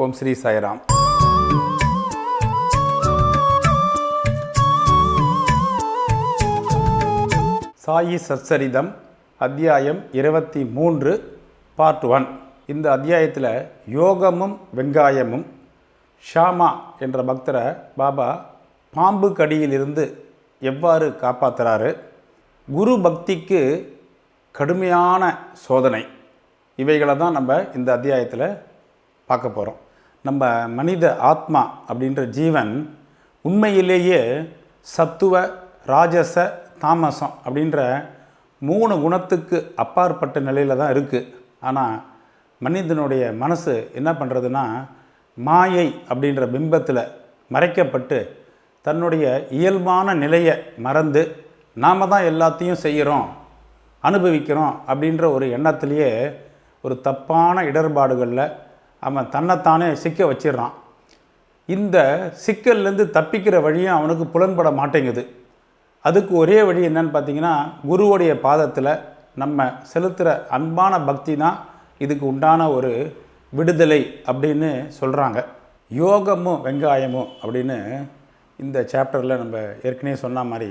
ஓம் ஸ்ரீ சாய்ராம். சாயி சச்சரிதம் அத்தியாயம் இருபத்தி மூன்று பார்ட் ஒன். இந்த அத்தியாயத்தில் யோகமும் வெங்காயமும் ஷாமா என்ற பக்தரை பாபா பாம்பு கடியிலிருந்து எவ்வாறு காப்பாற்றுறாரு குரு பக்திக்கு கடுமையான சோதனை. இவைகளை தான் நம்ம இந்த அத்தியாயத்தில் பார்க்க போகிறோம் நம்ம மனித ஆத்மா அப்படின்ற ஜீவன் உண்மையிலேயே சத்துவ ராஜச தாமசம் அப்படின்ற மூணு குணத்துக்கு அப்பாற்பட்ட நிலையில் தான் இருக்குது ஆனால் மனிதனுடைய மனசு என்ன பண்ணுறதுன்னா மாயை அப்படின்ற பிம்பத்தில் மறைக்கப்பட்டு தன்னுடைய இயல்பான நிலையை மறந்து நாம் தான் எல்லாத்தையும் செய்கிறோம் அனுபவிக்கிறோம் அப்படின்ற ஒரு எண்ணத்திலேயே ஒரு தப்பான இடர்பாடுகளில் அவன் தன்னைத்தானே சிக்க வச்சிடுறான். இந்த சிக்கல்லேருந்து தப்பிக்கிற வழியும் அவனுக்கு புலன்பட மாட்டேங்குது. அதுக்கு ஒரே வழி என்னன்னு பார்த்தீங்கன்னா குருவுடைய பாதத்தில் நம்ம செலுத்துகிற அன்பான பக்தி தான் இதுக்கு உண்டான ஒரு விடுதலை அப்படின்னு சொல்கிறாங்க யோகமும் வெங்காயமும் அப்படின்னு இந்த சாப்டரில் நம்ம ஏற்கனவே சொன்ன மாதிரி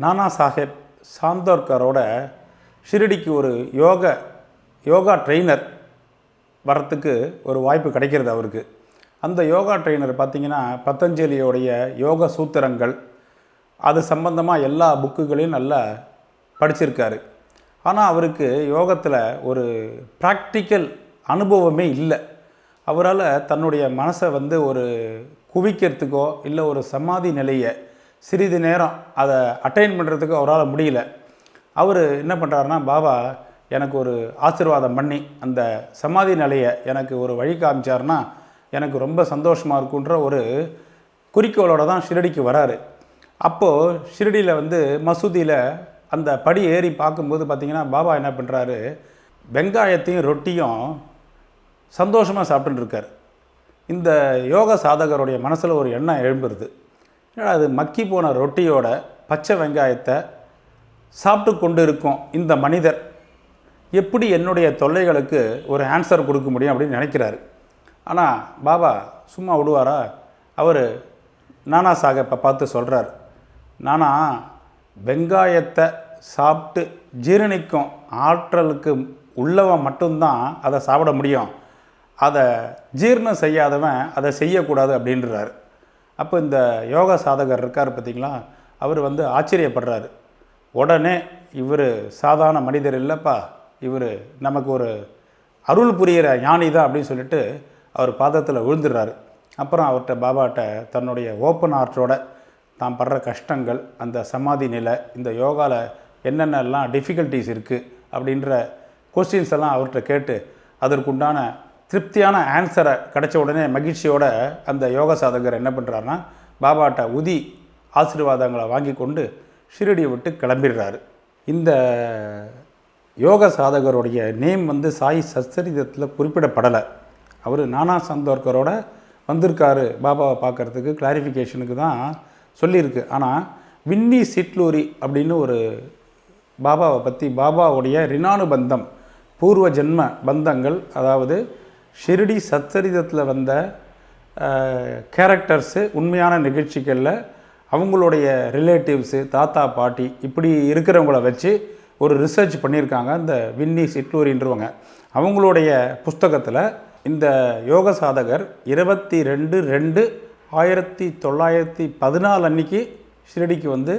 நானா சாஹேப் சாந்தோர்கரோட ஷிரடிக்கு ஒரு யோக யோகா ட்ரெயினர் வரத்துக்கு ஒரு வாய்ப்பு கிடைக்கிறது அவருக்கு. அந்த யோகா ட்ரெயினர் பார்த்திங்கன்னா பத்தஞ்சலியோடைய யோக சூத்திரங்கள் அது சம்பந்தமாக எல்லா புக்குகளையும் நல்லா படிச்சிருக்காரு. ஆனால் அவருக்கு யோகத்தில் ஒரு ப்ராக்டிக்கல் அனுபவமே இல்லை. அவரால் தன்னுடைய மனசை வந்து ஒரு குவிக்கிறதுக்கோ இல்லை ஒரு சமாதி நிலையை சிறிது நேரம் அதை அட்டைன் பண்ணுறதுக்கோ அவரால் முடியல. அவர் என்ன பண்ணுறாருன்னா பாபா எனக்கு ஒரு ஆசீர்வாதம் பண்ணி அந்த சமாதி நிலையை எனக்கு ஒரு வழி காமிச்சார்னா எனக்கு ரொம்ப சந்தோஷமாக இருக்குன்ற ஒரு குறிக்கோளோடு தான் ஷிரடிக்கு வராரு. அப்போது ஷிரடியில் வந்து மசூதியில் அந்த படி ஏறி பார்க்கும்போது பார்த்திங்கன்னா பாபா என்ன பண்ணுறாரு வெங்காயத்தையும் ரொட்டியும் சந்தோஷமாக சாப்பிட்டுருக்கார் இருக்கார். இந்த யோக சாதகருடைய மனசில் ஒரு எண்ணம் எழும்புறது. ஏன்னா அது மக்கி போன ரொட்டியோட பச்சை வெங்காயத்தை சாப்பிட்டு கொண்டு இருக்கும் இந்த மனிதர். எப்படி என்னுடைய தொல்லைகளுக்கு ஒரு ஆன்சர் கொடுக்க முடியும் அப்படின்னு நினைக்கிறாரு. ஆனால் பாபா சும்மா விடுவாரா? அவர் நானா சாகப்பை பார்த்து சொல்கிறார் நானா வெங்காயத்தை சாப்பிட்டு ஜீரணிக்கும் ஆற்றலுக்கு உள்ளவன் மட்டும்தான் அதை சாப்பிட முடியும். அதை ஜீரணம் செய்யாதவன் அதை செய்யக்கூடாது அப்படின்றார். அப்போ இந்த யோகா சாதகர் இருக்கார் பார்த்தீங்களா அவர் வந்து ஆச்சரியப்படுறாரு. உடனே இவர் சாதாரண மனிதர் இல்லைப்பா. இவர் நமக்கு ஒரு அருள் புரிகிற ஞானி தான் அப்படின்னு சொல்லிட்டு அவர் பாதத்தில் விழுந்துடுறாரு. அப்புறம் அவர்கிட்ட பாபாட்ட தன்னுடைய ஓப்பன் ஆர்ட்டோட தான் படுற கஷ்டங்கள் அந்த சமாதி நிலை இந்த யோகாவில் என்னென்னலாம் டிஃபிகல்ட்டிஸ் இருக்குது அப்படின்ற கொஸ்டின்ஸ் எல்லாம் அவர்கிட்ட கேட்டு அதற்குண்டான திருப்தியான ஆன்சரை கிடைச்ச உடனே மகிழ்ச்சியோட அந்த யோக சாதகர் என்ன பண்ணுறாருன்னா பாபாட்ட உதி ஆசீர்வாதங்களை வாங்கி கொண்டு ஷிரடியை விட்டு கிளம்பிடுறாரு. இந்த யோக சாதகருடைய நேம் வந்து சாய் சச்சரிதத்தில் குறிப்பிடப்படலை. அவர் நானா சந்தோர்கரோட வந்திருக்காரு பாபாவை பார்க்குறதுக்கு கிளாரிஃபிகேஷனுக்கு தான் சொல்லியிருக்கு. ஆனால் வின்னி சிட்லூரி அப்படின்னு ஒரு பாபாவை பற்றி பாபாவுடைய ரினானுபந்தம் பூர்வ ஜென்ம பந்தங்கள் அதாவது ஷிரடி சச்சரிதத்தில் வந்த கேரக்டர்ஸு உண்மையான நிகழ்ச்சிகளில் அவங்களுடைய ரிலேட்டிவ்ஸு தாத்தா பாட்டி இப்படி இருக்கிறவங்கள வச்சு ஒரு ரிசர்ச் பண்ணியிருக்காங்க. இந்த வின்னி சிட்லூரின்றவங்க. அவங்களுடைய புஸ்தகத்தில் இந்த யோக சாதகர் இருபத்தி ரெண்டு ரெண்டு ஆயிரத்தி தொள்ளாயிரத்தி பதினாலு அன்னைக்கு ஷிரடிக்கு வந்து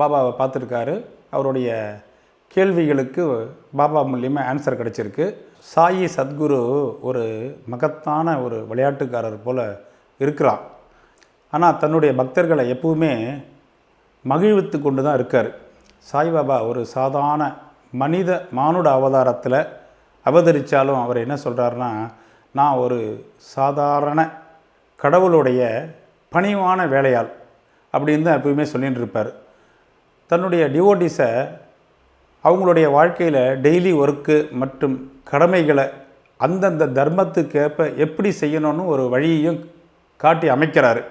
பாபாவை பார்த்துருக்காரு. அவருடைய கேள்விகளுக்கு பாபா மூலியமாக ஆன்சர் கிடச்சிருக்கு. சாயி சத்குரு ஒரு மகத்தான ஒரு விளையாட்டுக்காரர் போல் இருக்கிறான். ஆனால் தன்னுடைய பக்தர்களை எப்பவுமே மகிழ்வித்து கொண்டு தான் இருக்கார். சாய்பாபா ஒரு சாதாரண மனித மானுட அவதாரத்தில் அவதரித்தாலும் அவர் என்ன சொல்கிறாருன்னா நான் ஒரு சாதாரண கடவுளுடைய பணிவான வேலையாள் அப்படின்னு தான் எப்பவுமே சொல்லிகிட்டு இருப்பார். தன்னுடைய டிவோட்டிஸை அவங்களுடைய வாழ்க்கையில் டெய்லி ஒர்க்கு மற்றும் கடமைகளை அந்தந்த தர்மத்துக்கேற்ப எப்படி செய்யணும்னு ஒரு வழியையும் காட்டி அமைக்கிறாரு.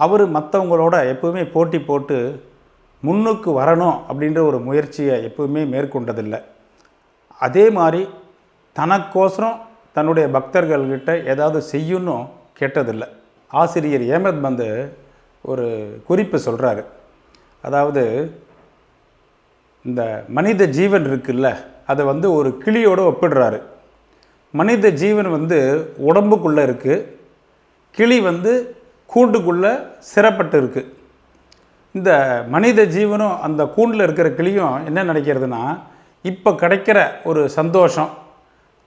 அவர் மற்றவங்களோட எப்பவுமே போட்டி போட்டு முன்னுக்கு வரணும் அப்படின்ற ஒரு முயற்சியை எப்பவுமே மேற்கொண்டதில்லை. அதே மாதிரி தனக்கோசரம் தன்னுடைய பக்தர்கள்கிட்ட ஏதாவது செய்யணும் கேட்டதில்லை. ஆசிரியர் ஏமத் வந்து ஒரு குறிப்பு சொல்கிறாரு அதாவது இந்த மனித ஜீவன் இருக்குல்ல அதை வந்து ஒரு கிளியோடு ஒப்பிடுறாரு. மனித ஜீவன் வந்து உடம்புக்குள்ளே இருக்குது கிளி வந்து கூண்டுக்குள்ளே சிறப்பட்டு இருக்குது இந்த மனித ஜீவனும் அந்த கூண்டில் இருக்கிற கிளியும் என்ன நினைக்கிறதுனா இப்போ கிடைக்கிற ஒரு சந்தோஷம்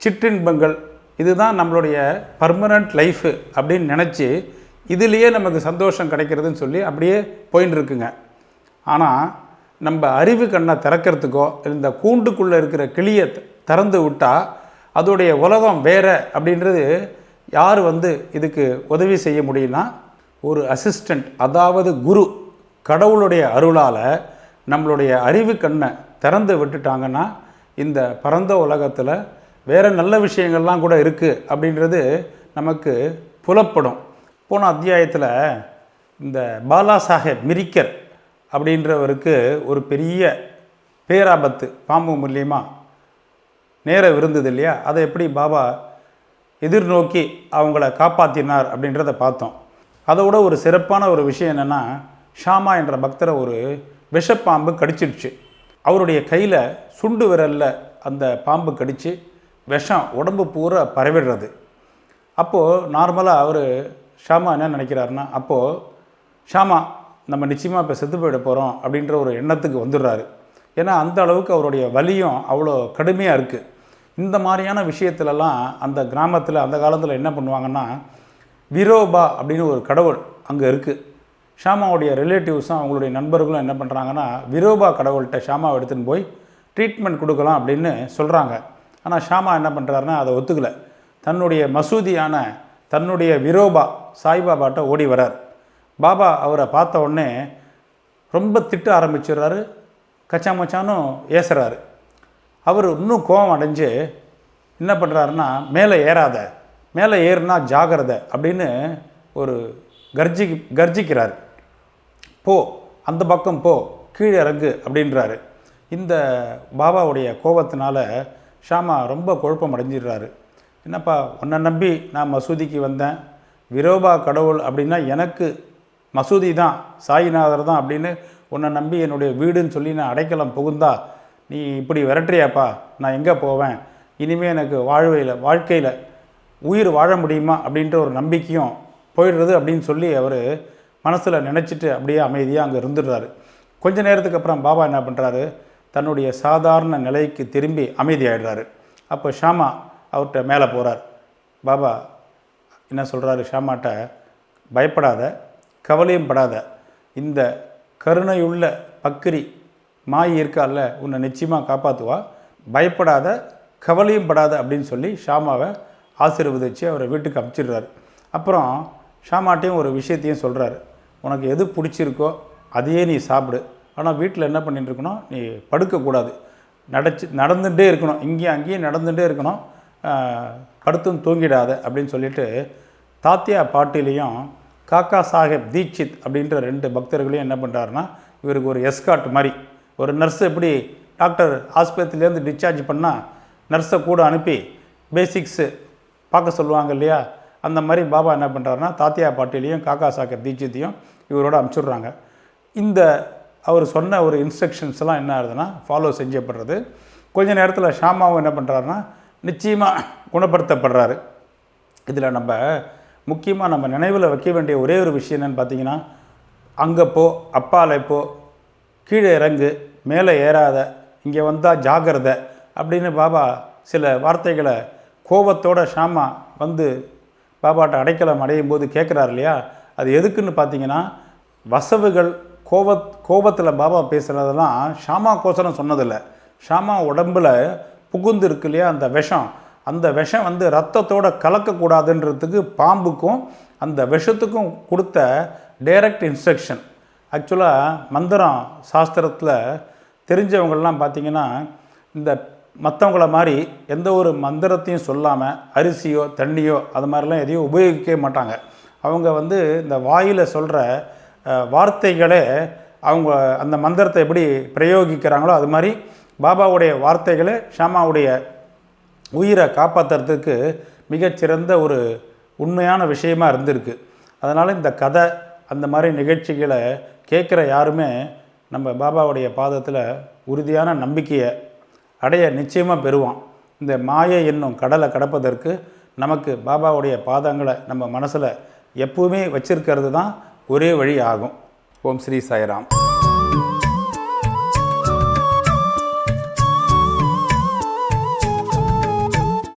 சிற்றின்பங்கள் இதுதான் நம்மளுடைய பர்மனண்ட் லைஃபு அப்படின்னு நினச்சி இதுலேயே நமக்கு சந்தோஷம் கிடைக்கிறதுன்னு சொல்லி அப்படியே போயின்னு இருக்குங்க. ஆனால் நம்ம அறிவு கண்ணை திறக்கிறதுக்கோ இந்த கூண்டுக்குள்ளே இருக்கிற கிளியை திறந்து விட்டால் அதோடைய உலகம் வேறு அப்படின்றது யார் வந்து இதுக்கு உதவி செய்ய முடியும்னா ஒரு அசிஸ்டண்ட் அதாவது குரு. கடவுளுடைய அருளால் நம்மளுடைய அறிவு கண்ணை திறந்து விட்டுட்டாங்கன்னா இந்த பரந்த உலகத்தில் வேறு நல்ல விஷயங்கள்லாம் கூட இருக்குது அப்படின்றது நமக்கு புலப்படும். போன அத்தியாயத்தில் இந்த பாலா சாஹேப் மிரிக்கர் அப்படின்றவருக்கு ஒரு பெரிய பேராபத்து பாம்பு மூலியமாக நேர விருந்தது இல்லையா? அதை எப்படி பாபா எதிர்நோக்கி அவங்கள காப்பாற்றினார் அப்படின்றத பார்த்தோம். அதோட ஒரு சிறப்பான ஒரு விஷயம் என்னென்னா ஷாமா என்ற பக்தரை ஒரு விஷப்பாம்பு கடிச்சிடுச்சு. அவருடைய கையில் சுண்டு விரலில் அந்த பாம்பு கடித்து விஷம் உடம்பு பூரா பரவிடுறது. அப்போது நார்மலாக அவர் ஷாமா என்ன நினைக்கிறாருன்னா அப்போது ஷாமா நம்ம நிச்சயமாக இப்போ செத்து போயிட போகிறோம் அப்படின்ற ஒரு எண்ணத்துக்கு வந்துடுறாரு. ஏன்னா அந்த அளவுக்கு அவருடைய வலியும் அவ்வளோ கடுமையாக இருக்குது இந்த மாதிரியான விஷயத்துலலாம் அந்த கிராமத்தில் அந்த காலத்தில் என்ன பண்ணுவாங்கன்னா விரோபா அப்படின்னு ஒரு கடவுள் அங்கே இருக்குது ஷாமாவுடைய ரிலேட்டிவ்ஸும் அவங்களுடைய நண்பர்களும் என்ன பண்ணுறாங்கன்னா விரோபா கடவுள்கிட்ட ஷாமாவை எடுத்துன்னு போய் ட்ரீட்மெண்ட் கொடுக்கலாம் அப்படின்னு சொல்கிறாங்க ஆனால் ஷாமா என்ன பண்ணுறாருன்னா அதை ஒத்துக்கலை. தன்னுடைய மசூதியான தன்னுடைய விரோபா சாய்பாபாட்ட ஓடி வரார். பாபா அவரை பார்த்த உடனே ரொம்ப திட்ட ஆரம்பிச்சிடுறாரு கச்சா மச்சானும் ஏசுறாரு. அவர் இன்னும் கோபம் அடைஞ்சு என்ன பண்ணுறாருன்னா மேலே ஏறாத மேலே ஏறுனா ஜாகிரதை அப்படின்னு ஒரு கர்ஜி கர்ஜிக்கிறார். போ அந்த பக்கம் போ கீழே இறங்கு அப்படின்றாரு. இந்த பாபாவுடைய கோபத்தினால ஷாமா ரொம்ப குழப்பம் அடைஞ்சிடுறாரு. என்னப்பா உன்னை நம்பி நான் மசூதிக்கு வந்தேன். விரோபா கடவுள் அப்படின்னா எனக்கு மசூதி தான் சாயிநாதர் தான் அப்படின்னு உன்னை நம்பி என்னுடைய வீடுன்னு சொல்லி நான் அடைக்கலம் புகுந்தா நீ இப்படி விரட்டுறியாப்பா நான் எங்கே போவேன்? இனிமேல் எனக்கு வாழ்வையில் வாழ்க்கையில் உயிர் வாழ முடியுமா அப்படின்ற ஒரு நம்பிக்கையும் போயிடுறது அப்படின்னு சொல்லி அவர் மனசில் நினச்சிட்டு அப்படியே அமைதியாக அங்கே இருந்துடுறாரு. கொஞ்ச நேரத்துக்கு அப்புறம் பாபா என்ன பண்ணுறாரு தன்னுடைய சாதாரண நிலைக்கு திரும்பி அமைதியாயிடுறாரு. அப்போ ஷாமா அவர்கிட்ட மேலே போகிறார் பாபா என்ன சொல்கிறாரு ஷாமாட்ட? பயப்படாத கவலையும் படாத. இந்த கருணையுள்ள பக்கிரி மாய் இருக்கால்ல உன்னை நிச்சயமாக காப்பாற்றுவா பயப்படாத கவலையும் படாத அப்படின்னு சொல்லி ஷாமாவை ஆசீர்வதிச்சு அவரை வீட்டுக்கு அமுச்சிடுறாரு. அப்புறம் ஷாமாட்டையும் ஒரு விஷயத்தையும் சொல்கிறாரு உனக்கு எது பிடிச்சிருக்கோ அதையே நீ சாப்பிடு. ஆனால் வீட்டில் என்ன பண்ணிட்டு இருக்கணும்? நீ படுக்கக்கூடாது. நடச்சு நடந்துகிட்டே இருக்கணும். இங்கேயும் அங்கேயும் நடந்துகிட்டே இருக்கணும். படுத்தும் தூங்கிடாத அப்படின்னு சொல்லிட்டு தாத்தியா பாட்டிலையும் காக்கா சாஹேப் தீட்சித் அப்படின்ற ரெண்டு பக்தர்களையும் என்ன பண்ணுறாருன்னா இவருக்கு ஒரு எஸ்காட் மாதிரி ஒரு நர்ஸ் எப்படி டாக்டர் ஆஸ்பத்திரியிலேருந்து டிஸ்சார்ஜ் பண்ணால் நர்ஸை கூட அனுப்பி பேசிக்ஸு பார்க்க சொல்லுவாங்க இல்லையா? அந்த மாதிரி பாபா என்ன பண்ணுறாருன்னா தாத்தியா பாட்டிலையும் காக்கா சாக்கர் தீட்சித்தையும் இவரோட அனுப்பிச்சுடுறாங்க இந்த அவர் சொன்ன ஒரு இன்ஸ்ட்ரக்ஷன்ஸ் எல்லாம் என்ன ஆகுதுன்னா ஃபாலோ செஞ்சப்படுறது. கொஞ்ச நேரத்தில் ஷாமாவும் என்ன பண்ணுறாருன்னா நிச்சயமாக குணப்படுத்தப்படுறாரு. இதில் நம்ம முக்கியமாக நம்ம நினைவில் வைக்க வேண்டிய ஒரே ஒரு விஷயம் என்னென்னு பார்த்தீங்கன்னா அங்கே போ அப்பால போ கீழே இறங்கு மேலே ஏறாத இங்கே வந்தால் ஜாகிரதை அப்படின்னு பாபா சில வார்த்தைகளை கோபத்தோட ஷாமா வந்து பாபாட்ட அடைக்கலம் அடையும் போது கேட்குறாரு இல்லையா? அது எதுக்குன்னு பார்த்தீங்கன்னா வசவுகள் கோபத் கோபத்தில் பாபா பேசுகிறதெல்லாம் ஷாமா கோசரம் சொன்னதில்லை. ஷாமா உடம்பில் புகுந்து இருக்கு இல்லையா அந்த விஷம். அந்த விஷம் வந்து ரத்தத்தோட கலக்கக்கூடாதுன்றதுக்கு பாம்புக்கும் அந்த விஷத்துக்கும் கொடுத்த டைரக்ட் இன்ஸ்ட்ரக்ஷன் ஆக்சுவலாக மந்திரம் சாஸ்திரத்தில் தெரிஞ்சவங்கள்லாம் பார்த்தீங்கன்னா இந்த மற்றவங்கள மாதிரி எந்த ஒரு மந்திரத்தையும் சொல்லாமல் அரிசியோ தண்ணியோ அது மாதிரிலாம் எதையும் உபயோகிக்கவே மாட்டாங்க. அவங்க வந்து இந்த வாயில் சொல்கிற வார்த்தைகளே அவங்க அந்த மந்திரத்தை எப்படி பிரயோகிக்கிறாங்களோ அது மாதிரி பாபாவுடைய வார்த்தைகளே ஷாமாவுடைய உயிரை காப்பாற்றுறதுக்கு மிகச்சிறந்த ஒரு உண்மையான விஷயமா இருந்திருக்கு. அதனால் இந்த கதை அந்த மாதிரி நிகழ்ச்சிகளை கேட்குற யாருமே நம்ம பாபாவுடைய பாதத்தில் உறுதியான நம்பிக்கையை அடைய நிச்சயமாக பெறுவான். இந்த மாயை என்னும் கடலை கடப்பதற்கு நமக்கு பாபாவுடைய பாதங்களை நம்ம மனசில் எப்பவுமே வச்சிருக்கிறது தான் ஒரே வழி ஆகும். ஓம் ஸ்ரீ சாய்ராம்.